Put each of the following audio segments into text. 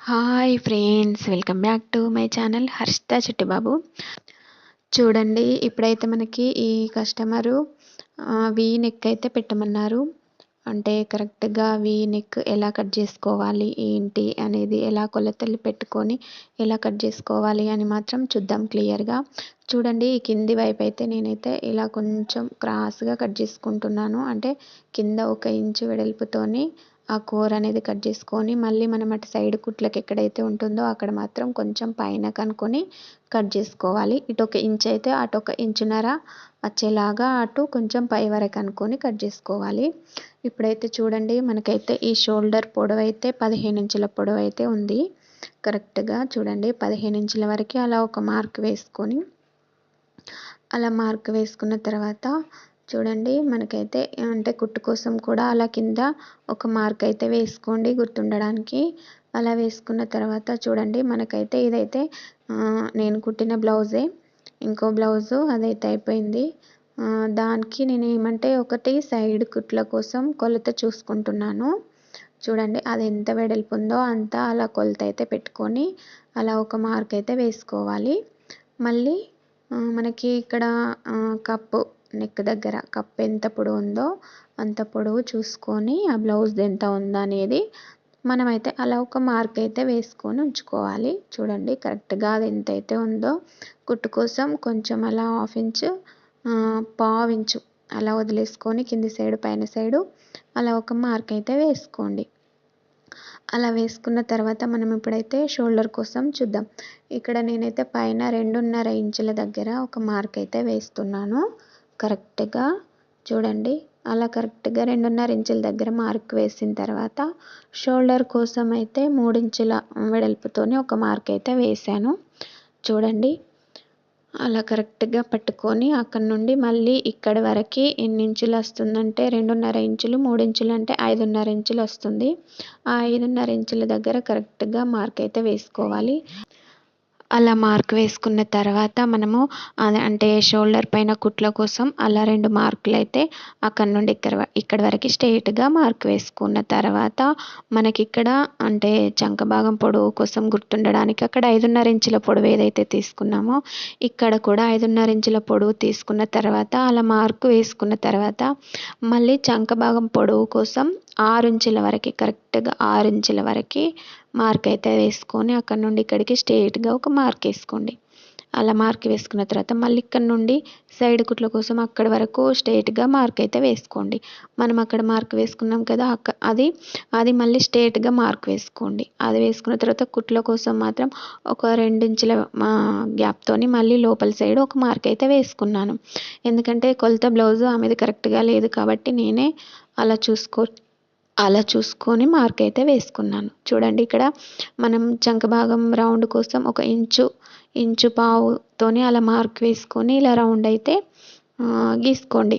Hi friends welcome back to my channel Harshitha Chittibabu చూడండి ఇప్పుడైతే మనకి ఈ కస్టమరు వీ నెక్ అయితే పెట్టమన్నారు. అంటే కరెక్ట్గా వీ నెక్ ఎలా కట్ చేసుకోవాలి ఏంటి అనేది ఎలా కొలతలు పెట్టుకొని ఎలా కట్ చేసుకోవాలి అని మాత్రం చూద్దాం క్లియర్గా చూడండి ఈ కింది వైపు అయితే నేనైతే ఇలా కొంచెం క్రాస్గా కట్ చేసుకుంటున్నాను. అంటే కింద ఒక ఇంచు వెడల్పుతోని ఆ కూర అనేది కట్ చేసుకొని మళ్ళీ మనం అటు సైడ్ కుట్లకి ఎక్కడైతే ఉంటుందో అక్కడ మాత్రం కొంచెం పైన కనుక్కొని కట్ చేసుకోవాలి. ఇటు ఒక ఇంచ్ అయితే అటు ఒక ఇంచున్నర వచ్చేలాగా అటు కొంచెం పై వరకు అనుకొని కట్ చేసుకోవాలి. ఇప్పుడైతే చూడండి మనకైతే ఈ షోల్డర్ పొడవు అయితే పదిహేను ఇంచుల పొడవు అయితే ఉంది. కరెక్ట్గా చూడండి పదిహేను ఇంచుల వరకు అలా ఒక మార్క్ వేసుకొని అలా మార్క్ వేసుకున్న తర్వాత చూడండి మనకైతే అంటే కుట్టు కోసం కూడా అలా కింద ఒక మార్క్ అయితే వేసుకోండి గుర్తుండడానికి. అలా వేసుకున్న తర్వాత చూడండి మనకైతే ఇదైతే నేను కుట్టిన బ్లౌజే. ఇంకో బ్లౌజు అదైతే అయిపోయింది. దానికి నేను ఏమంటే ఒకటి సైడ్ కుట్ల కోసం కొలత చూసుకుంటున్నాను. చూడండి అది ఎంత వెడల్పు ఉందో అంత అలా కొలత అయితే పెట్టుకొని అలా ఒక మార్క్ అయితే వేసుకోవాలి. మళ్ళీ మనకి ఇక్కడ కప్పు నెక్ దగ్గర కప్ ఎంత పొడవు ఉందో అంత పొడవు చూసుకొని ఆ బ్లౌజ్ ఎంత ఉందో అనేది మనమైతే అలా ఒక మార్క్ అయితే వేసుకొని ఉంచుకోవాలి. చూడండి కరెక్ట్గా అది ఎంత అయితే ఉందో కుట్టు కోసం కొంచెం అలా హాఫ్ ఇంచు పావు ఇంచు అలా వదిలేసుకొని కింది సైడు పైన సైడు అలా ఒక మార్క్ అయితే వేసుకోండి. అలా వేసుకున్న తర్వాత మనం ఇప్పుడైతే షోల్డర్ కోసం చూద్దాం. ఇక్కడ నేనైతే పైన రెండున్నర ఇంచుల దగ్గర ఒక మార్క్ అయితే వేస్తున్నాను. కరెక్ట్గా చూడండి. అలా కరెక్ట్గా రెండున్నర ఇంచుల దగ్గర మార్క్ వేసిన తర్వాత షోల్డర్ కోసం అయితే మూడించుల వెడల్పుతోనే ఒక మార్క్ అయితే వేసాను చూడండి. అలా కరెక్ట్గా పట్టుకొని అక్కడ నుండి మళ్ళీ ఇక్కడి వరకు ఎన్ని ఇంచులు వస్తుందంటే రెండున్నర ఇంచులు మూడు ఇంచులు అంటే ఐదున్నర ఇంచులు వస్తుంది. ఆ ఐదున్నర ఇంచుల దగ్గర కరెక్ట్గా మార్క్ అయితే వేసుకోవాలి. అలా మార్క్ వేసుకున్న తర్వాత మనము అంటే షోల్డర్ పైన కుట్ల కోసం అలా రెండు మార్కులు అయితే అక్కడ నుండి ఇక్కడ ఇక్కడ వరకు స్ట్రైట్గా మార్క్ వేసుకున్న తర్వాత మనకి ఇక్కడ అంటే చంక భాగం పొడవు కోసం గుర్తుండడానికి అక్కడ ఐదున్నర ఇంచుల పొడవు ఏదైతే తీసుకున్నామో ఇక్కడ కూడా ఐదున్నర ఇంచుల పొడవు తీసుకున్న తర్వాత అలా మార్కు వేసుకున్న తర్వాత మళ్ళీ చంక భాగం పొడవు కోసం ఆరు ఇంచుల వరకు కరెక్ట్గా ఆరు ఇంచుల వరకు మార్క్ అయితే వేసుకొని అక్కడ నుండి ఇక్కడికి స్ట్రేట్గా ఒక మార్క్ వేసుకోండి. అలా మార్క్ వేసుకున్న తర్వాత మళ్ళీ ఇక్కడ నుండి సైడ్ కుట్ల కోసం అక్కడ వరకు స్ట్రేట్గా మార్క్ అయితే వేసుకోండి. మనం అక్కడ మార్క్ వేసుకున్నాం కదా అక్క అది అది మళ్ళీ స్ట్రేట్గా మార్క్ వేసుకోండి. అది వేసుకున్న తర్వాత కుట్ల కోసం మాత్రం ఒక రెండించుల గ్యాప్తోని మళ్ళీ లోపల సైడ్ ఒక మార్క్ అయితే వేసుకున్నాను. ఎందుకంటే కొలత బ్లౌజ్ ఆమెది కరెక్ట్గా లేదు కాబట్టి నేనే అలా చూసుకో అలా చూసుకొని మార్క్ అయితే వేసుకున్నాను. చూడండి ఇక్కడ మనం చంక భాగం రౌండ్ కోసం ఒక ఇంచు ఇంచు పావుతోని అలా మార్క్ వేసుకొని ఇలా రౌండ్ అయితే గీసుకోండి.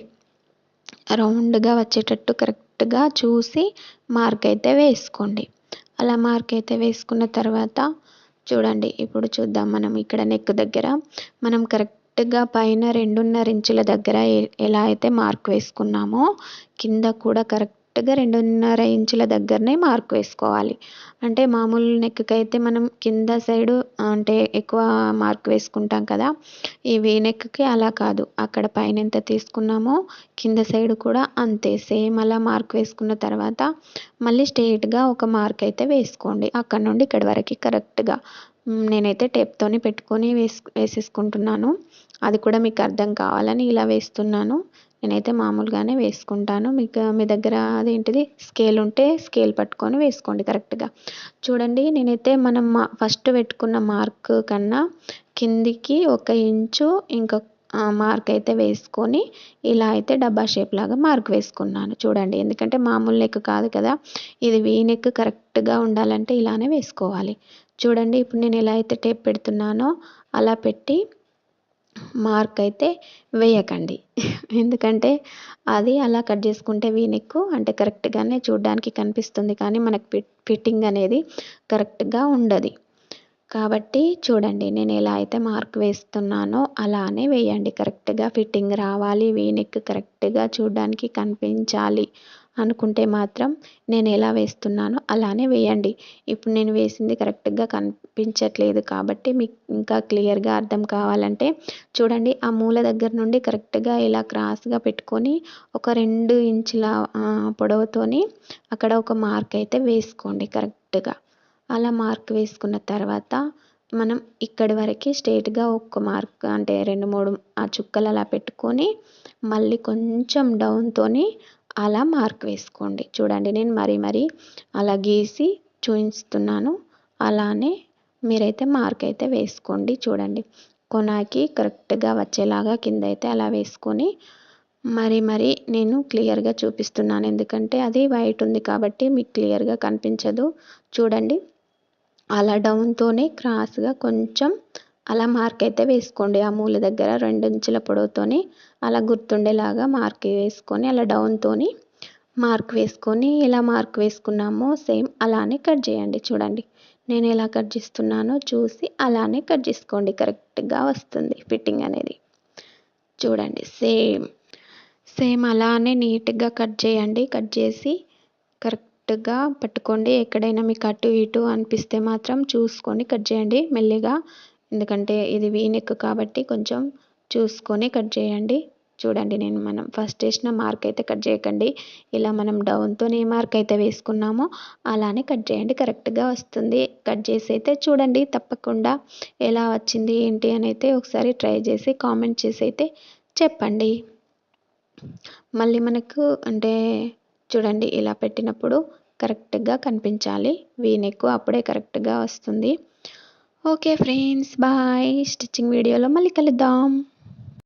రౌండ్గా వచ్చేటట్టు కరెక్ట్గా చూసి మార్క్ అయితే వేసుకోండి. అలా మార్క్ అయితే వేసుకున్న తర్వాత చూడండి ఇప్పుడు చూద్దాం మనం ఇక్కడ నెక్ దగ్గర మనం కరెక్ట్గా పైన రెండున్నర ఇంచుల దగ్గర ఎలా అయితే మార్క్ వేసుకున్నామో కింద కూడా కరెక్ట్ కరెక్ట్గా రెండున్నర ఇంచుల దగ్గరనే మార్క్ వేసుకోవాలి. అంటే మామూలు నెక్కి అయితే మనం కింద సైడు అంటే ఎక్కువ మార్క్ వేసుకుంటాం కదా ఈ వీ నెక్కి అలా కాదు. అక్కడ పైన ఎంత తీసుకున్నామో కింద సైడ్ కూడా అంతే సేమ్ అలా మార్క్ వేసుకున్న తర్వాత మళ్ళీ స్ట్రేట్గా ఒక మార్క్ అయితే వేసుకోండి. అక్కడ నుండి ఇక్కడ వరకు కరెక్ట్గా. నేనైతే టేప్తోని పెట్టుకొని వేసు వేసేసుకుంటున్నాను. అది కూడా మీకు అర్థం కావాలని ఇలా వేస్తున్నాను. నేనైతే మామూలుగానే వేసుకుంటాను. మీకు మీ దగ్గర అదేంటిది? స్కేల్ ఉంటే స్కేల్ పట్టుకొని వేసుకోండి కరెక్ట్గా. చూడండి నేనైతే మనం ఫస్ట్ పెట్టుకున్న మార్క్ కన్నా కిందికి ఒక ఇంచు ఇంకొక మార్క్ అయితే వేసుకొని ఇలా అయితే డబ్బా షేప్ లాగా మార్క్ వేసుకున్నాను. చూడండి ఎందుకంటే మామూలు నెక్ కాదు కదా. ఇది వీ నెక్ కరెక్ట్గా ఉండాలంటే ఇలానే వేసుకోవాలి. చూడండి ఇప్పుడు నేను ఎలా అయితే టేప్ పెడుతున్నానో అలా పెట్టి మార్క్ అయితే వేయకండి. ఎందుకంటే అది అలా కట్ చేసుకుంటే వీనెక్ అంటే కరెక్ట్గానే చూడడానికి కనిపిస్తుంది. కానీ మనకు ఫిట్టింగ్ అనేది కరెక్ట్గా ఉండదు. కాబట్టి చూడండి నేను ఎలా అయితే మార్క్ వేస్తున్నానో అలానే వేయండి. కరెక్ట్గా ఫిట్టింగ్ రావాలి. వీనెక్ కరెక్ట్గా చూడడానికి కనిపించాలి. అనుకుంటే మాత్రం నేను ఎలా వేస్తున్నానో అలానే వేయండి. ఇప్పుడు నేను వేసింది కరెక్ట్గా కనిపించట్లేదు కాబట్టి మీకు ఇంకా క్లియర్గా అర్థం కావాలంటే చూడండి ఆ మూల దగ్గర నుండి కరెక్ట్గా ఇలా క్రాస్గా పెట్టుకొని ఒక రెండు ఇంచుల పొడవుతోని అక్కడ ఒక మార్క్ అయితే వేసుకోండి కరెక్ట్గా. అలా మార్క్ వేసుకున్న తర్వాత మనం ఇక్కడి వరకు స్ట్రేట్గా ఒక్క మార్క్ అంటే రెండు మూడు ఆ చుక్కలు అలా పెట్టుకొని మళ్ళీ కొంచెం డౌన్తోని అలా మార్క్ వేసుకోండి. చూడండి నేను మరీ మరీ అలా గీసి చూపిస్తున్నాను. అలానే మీరైతే మార్క్ అయితే వేసుకోండి. చూడండి కొనాకి కరెక్ట్గా వచ్చేలాగా కింద అయితే అలా వేసుకొని మరి మరి నేను క్లియర్గా చూపిస్తున్నాను. ఎందుకంటే అది వైట్ ఉంది కాబట్టి మీకు క్లియర్గా కనిపించదు. చూడండి అలా డౌన్తోనే క్రాస్గా కొంచెం అలా మార్క్ అయితే వేసుకోండి. ఆ మూల దగ్గర రెండు ఇంచుల అలా గుర్తుండేలాగా మార్క్ వేసుకొని అలా డౌన్తోని మార్క్ వేసుకొని ఎలా మార్క్ వేసుకున్నామో సేమ్ అలానే కట్ చేయండి. చూడండి నేను ఎలా కట్ చేస్తున్నానో చూసి అలానే కట్ చేసుకోండి. కరెక్ట్గా వస్తుంది ఫిట్టింగ్ అనేది. చూడండి సేమ్ సేమ్ అలానే నీట్గా కట్ చేయండి. కట్ చేసి కరెక్ట్గా పట్టుకోండి. ఎక్కడైనా మీకు అటు ఇటు అనిపిస్తే మాత్రం చూసుకొని కట్ చేయండి. మెల్లిగా ఎందుకంటే ఇది వీనెక్ కాబట్టి కొంచెం చూసుకొని కట్ చేయండి. చూడండి నేను మనం ఫస్ట్ వేసిన మార్క్ అయితే కట్ చేయకండి. ఇలా మనం డౌన్తో ఏ మార్క్ అయితే వేసుకున్నామో. అలానే కట్ చేయండి కరెక్ట్గా వస్తుంది. కట్ చేసి అయితే చూడండి తప్పకుండా ఎలా వచ్చింది ఏంటి అని అయితే ఒకసారి ట్రై చేసి కామెంట్ చేసి అయితే చెప్పండి. మళ్ళీ మనకు అంటే చూడండి ఇలా పెట్టినప్పుడు కరెక్ట్గా కనిపించాలి. వీనెక్కు అప్పుడే కరెక్ట్గా వస్తుంది. ఓకే ఫ్రెండ్స్ బాయ్ స్టిచ్చింగ్ వీడియోలో మళ్ళీ కలుద్దాం.